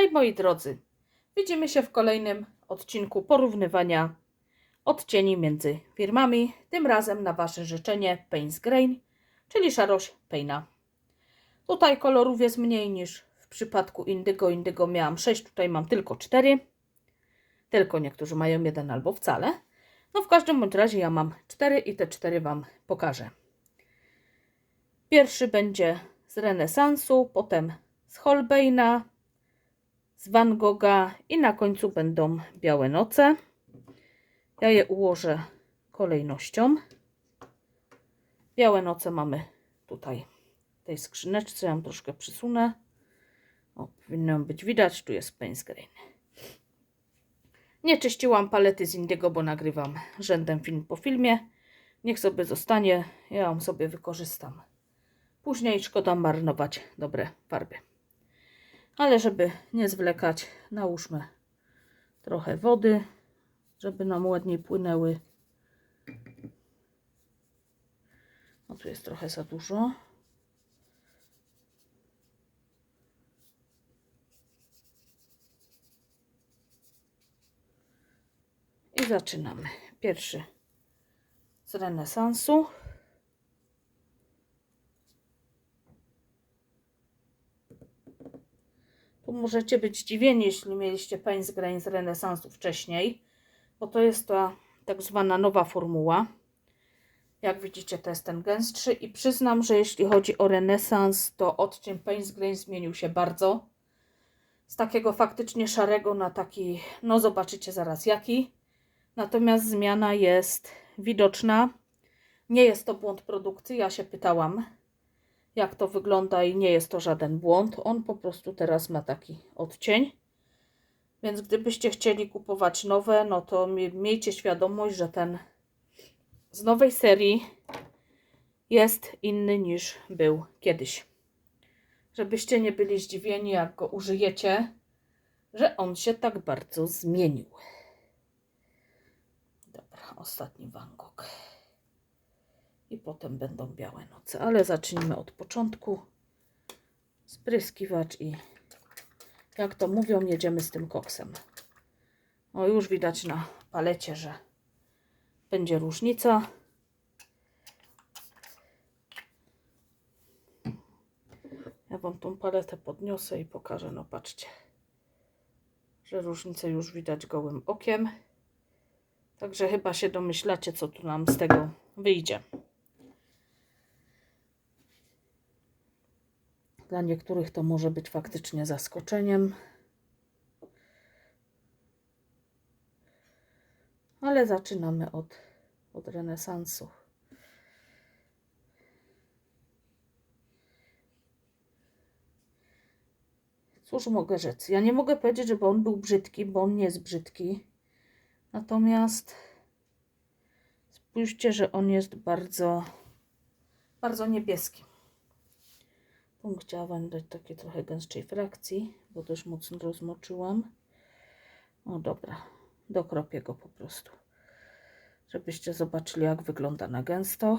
Hej moi drodzy, widzimy się w kolejnym odcinku porównywania odcieni między firmami, tym razem na Wasze życzenie Paints Grain, czyli szarość Paina. Tutaj kolorów jest mniej niż w przypadku Indygo. Indygo miałam 6, tutaj mam tylko 4. Tylko niektórzy mają jeden albo wcale. No w każdym bądź razie ja mam 4 i te 4 Wam pokażę. Pierwszy będzie z renesansu, potem z Holbeina, z Van Gogha i na końcu będą białe noce. Ja je ułożę kolejnością. Białe noce mamy tutaj w tej skrzyneczce. Ja ją troszkę przysunę. O, powinno być widać. Tu jest Paints Grain. Nie czyściłam palety z Indigo, bo nagrywam rzędem film po filmie. Niech sobie zostanie. Ja ją sobie wykorzystam. Później szkoda marnować dobre farby. Ale żeby nie zwlekać, nałóżmy trochę wody, żeby nam ładniej płynęły. No tu jest trochę za dużo. I zaczynamy. Pierwszy z renesansu. Tu możecie być zdziwieni, jeśli mieliście Grain z renesansu wcześniej, bo to jest ta tak zwana nowa formuła. Jak widzicie, to jest ten gęstszy i przyznam, że jeśli chodzi o renesans, to odcień Paints Grain zmienił się bardzo. Z takiego faktycznie szarego na taki, no zobaczycie zaraz jaki. Natomiast zmiana jest widoczna. Nie jest to błąd produkcji, ja się pytałam, jak to wygląda i nie jest to żaden błąd. On po prostu teraz ma taki odcień. Więc gdybyście chcieli kupować nowe, no to miejcie świadomość, że ten z nowej serii jest inny niż był kiedyś. Żebyście nie byli zdziwieni, jak go użyjecie, że on się tak bardzo zmienił. Dobra, ostatni Van Gogh i potem będą białe noce. Ale zacznijmy od początku. Spryskiwacz i jak to mówią, jedziemy z tym koksem. O, już widać na palecie, że będzie różnica. Ja Wam tą paletę podniosę i pokażę. No patrzcie, że różnicę już widać gołym okiem. Także chyba się domyślacie, co tu nam z tego wyjdzie. Dla niektórych to może być faktycznie zaskoczeniem. Ale zaczynamy od, od renesansu. Cóż mogę rzec? Ja nie mogę powiedzieć, żeby on był brzydki, bo on nie jest brzydki. Natomiast spójrzcie, że on jest bardzo, bardzo niebieski. Tu chciałam dać takie trochę gęstszej frakcji, bo też mocno rozmoczyłam. O dobra, dokropię go po prostu, żebyście zobaczyli jak wygląda na gęsto.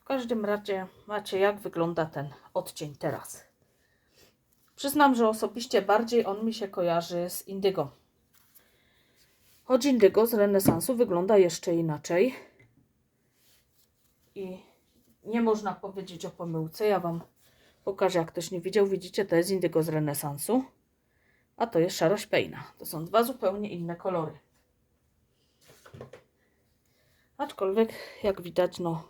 W każdym razie macie jak wygląda ten odcień teraz. Przyznam, że osobiście bardziej on mi się kojarzy z indygo. Choć indygo z renesansu wygląda jeszcze inaczej. I nie można powiedzieć o pomyłce. Ja Wam pokażę, jak ktoś nie widział. Widzicie, to jest indygo z renesansu, a to jest szarość pejna. To są dwa zupełnie inne kolory. Aczkolwiek, jak widać, no,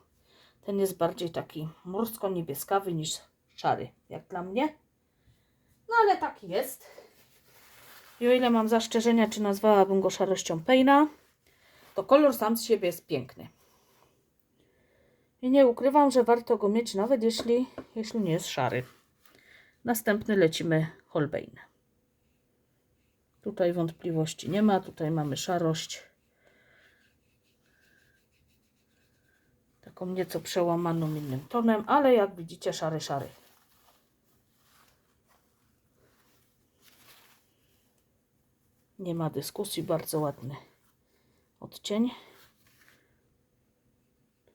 ten jest bardziej taki morsko-niebieskawy niż szary, jak dla mnie. No ale taki jest. I o ile mam zastrzeżenia, czy nazwałabym go szarością Pejna, to kolor sam z siebie jest piękny. I nie ukrywam, że warto go mieć, nawet jeśli, jeśli nie jest szary. Następny lecimy Holbein. Tutaj wątpliwości nie ma, tutaj mamy szarość. Taką nieco przełamaną innym tonem, ale jak widzicie szary, szary. Nie ma dyskusji, bardzo ładny odcień.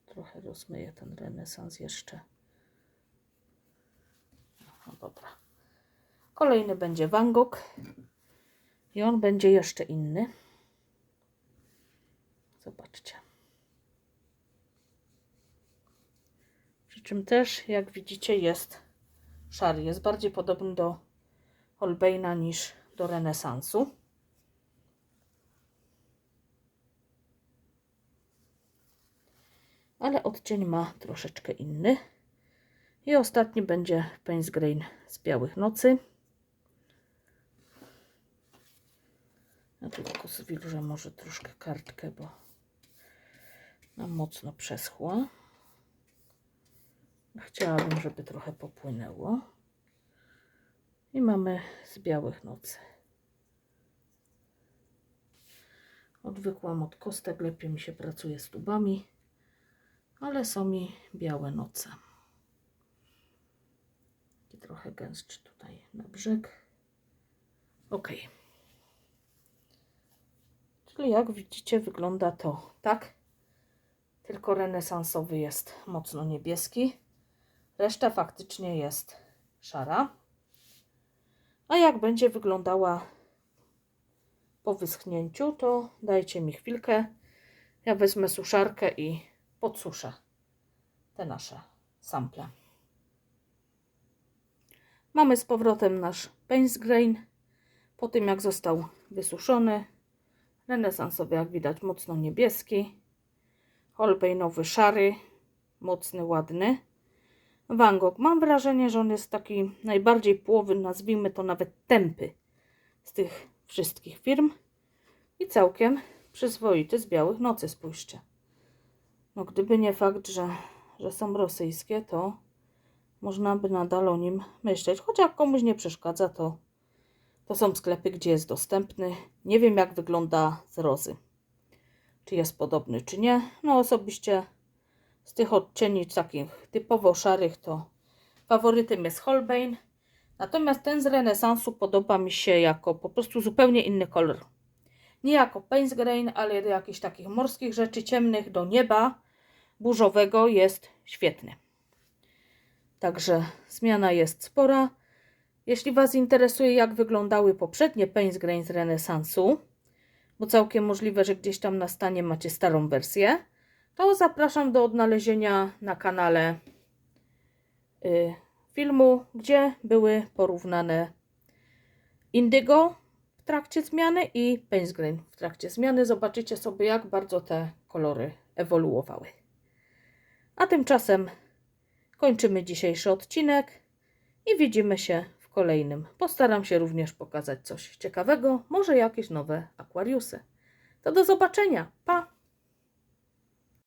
trochę rozmyję ten renesans jeszcze. No dobra. Kolejny będzie Van Gogh. I on będzie jeszcze inny. Zobaczcie. Przy czym też, jak widzicie, jest szary. Jest bardziej podobny do Holbeina niż do renesansu. Ale odcień ma troszeczkę inny. I ostatni będzie Paints Grain z Białych Nocy. Ja tu tylko zwilżę może troszkę kartkę, bo nam mocno przeschła. Chciałabym, żeby trochę popłynęło. I mamy z Białych Nocy. Odwykłam od kostek, lepiej mi się pracuje z tubami, ale są mi białe noce. I trochę gęstszy tutaj na brzeg. Ok. Czyli jak widzicie wygląda to tak. Tylko renesansowy jest mocno niebieski. Reszta faktycznie jest szara. A jak będzie wyglądała po wyschnięciu, to dajcie mi chwilkę. Ja wezmę suszarkę i podsuszę te nasze sample. Mamy z powrotem nasz Paints Grain. Po tym jak został wysuszony, renesansowy jak widać mocno niebieski, Holbeinowy szary, mocny, ładny. Van Gogh. Mam wrażenie, że on jest taki najbardziej połowy, nazwijmy to nawet tępy z tych wszystkich firm i całkiem przyzwoity z Białych Nocy, spójrzcie. No gdyby nie fakt, że, że są rosyjskie, to można by nadal o nim myśleć. Choć jak komuś nie przeszkadza, to, to są sklepy, gdzie jest dostępny. Nie wiem, jak wygląda z rozy. Czy jest podobny, czy nie. No osobiście z tych odcieni takich typowo szarych, to faworytem jest Holbein. Natomiast ten z renesansu podoba mi się jako po prostu zupełnie inny kolor. Nie jako Paints Grain, ale do jakichś takich morskich rzeczy ciemnych, do nieba burzowego jest świetny. Także zmiana jest spora. Jeśli Was interesuje, jak wyglądały poprzednie Paints Grain z renesansu, bo całkiem możliwe, że gdzieś tam na stanie macie starą wersję, to zapraszam do odnalezienia na kanale y, filmu, gdzie były porównane Indigo w trakcie zmiany i Paints w trakcie zmiany. Zobaczycie sobie, jak bardzo te kolory ewoluowały. A tymczasem kończymy dzisiejszy odcinek i widzimy się w kolejnym. Postaram się również pokazać coś ciekawego, może jakieś nowe akwariusy. To do zobaczenia. Pa!